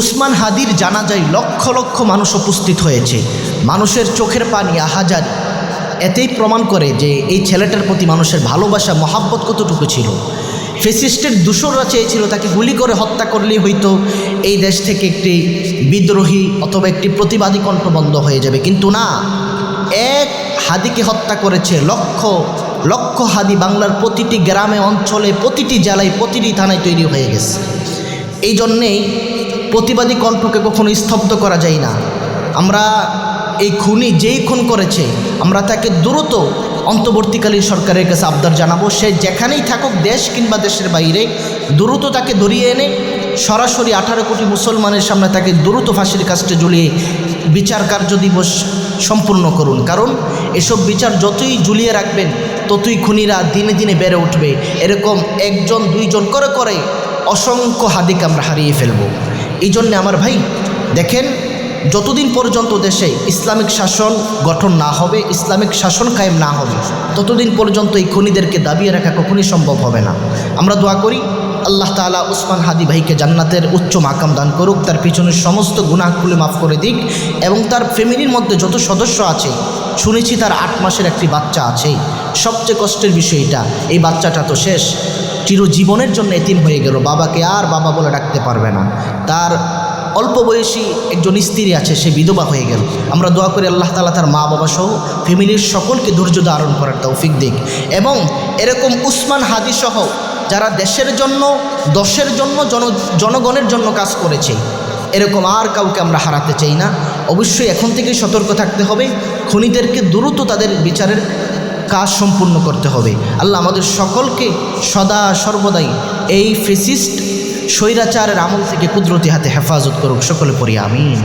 উসমান হাদির জানাজায় লক্ষ লক্ষ মানুষ উপস্থিত হয়েছে। মানুষের চোখের পানি আহাজার এতেই প্রমাণ করে যে এই ছেলেটার প্রতি মানুষের ভালোবাসা, মহাব্বত কতটুকু ছিল। ফেসিস্টের দূষররা চেয়েছিল তাকে গুলি করে হত্যা করলেই হয়তো এই দেশ থেকে একটি বিদ্রোহী অথবা একটি প্রতিবাদী কণ্ঠ বন্ধ হয়ে যাবে। কিন্তু না, এক হাদিকে হত্যা করেছে লক্ষ লক্ষ হাদি বাংলার প্রতিটি গ্রামে, অঞ্চলে, প্রতিটি জেলায়, প্রতিটি থানায় তৈরি হয়ে গেছে। এই জন্যেই প্রতিবাদী কণ্ঠকে কখনো স্তব্ধ করা যায় না। আমরা এই খুনি যেই খুন করেছে, আমরা তাকে দ্রুত অন্তর্বর্তীকালীন সরকারের কাছে আবদার জানাব। সে যেখানেই থাকুক, দেশ কিংবা দেশের বাইরে, দ্রুত তাকে ধরিয়ে এনে সরাসরি আঠারো কোটি মুসলমানের সামনে তাকে দ্রুত ফাঁসির কাজটা ঝুলিয়ে বিচার কার্য দিবস সম্পূর্ণ করুন। কারণ এসব বিচার যতই ঝুলিয়ে রাখবেন, ততই খুনিরা দিনে দিনে বেড়ে উঠবে। এরকম একজন, দুইজন করে করে অসংখ্য হাদিকে আমরা হারিয়ে ফেলব। এই জন্যে আমার ভাই, দেখেন, যতদিন পর্যন্ত দেশে ইসলামিক শাসন গঠন না হবে, ইসলামিক শাসন কায়েম না হবে, ততদিন পর্যন্ত এই খুনিদেরকে দাবিয়ে রাখা কখনই সম্ভব হবে না। আমরা দোয়া করি, আল্লাহ তালা উসমান হাদি ভাইকে জান্নাতের উচ্চ মাকাম দান করুক, তার পিছনের সমস্ত গুণাগুলি মাফ করে দিক এবং তার ফ্যামিলির মধ্যে যত সদস্য আছে, শুনেছি তার আট মাসের একটি বাচ্চা আছে। সবচেয়ে কষ্টের বিষয় এটা, এই বাচ্চাটা তো শেষ। চিরজীবনের জন্য এতিম হয়ে গেল। বাবাকে আর বাবা বলে ডাকতে পারবে না। তার অল্প বয়সী একজন স্ত্রী আছে, সে বিধবা হয়ে গেল। আমরা দোয়া করি আল্লাহ তালা তার মা, বাবা সহ ফ্যামিলির সকলকে ধৈর্য ধারণ করার তৌফিক দিক। এবং এরকম উসমান হাদি সহ যারা দেশের জন্য, দশের জন্য, জন, জনগণের জন্য কাজ করেছে, এরকম আর কাউকে আমরা হারাতে চাই না। অবশ্যই এখন থেকেই সতর্ক থাকতে হবে। খুনিদেরকে দ্রুত তাদের বিচারের কাজ সম্পূর্ণ করতে হবে। আল্লাহ আমাদের সকলকে সদা সর্বদাই এই ফেসিস্ট, স্বৈরাচারের আমল থেকে কুদরতি হাতে হেফাজত করুক। সকলে পড়ি, আমিন।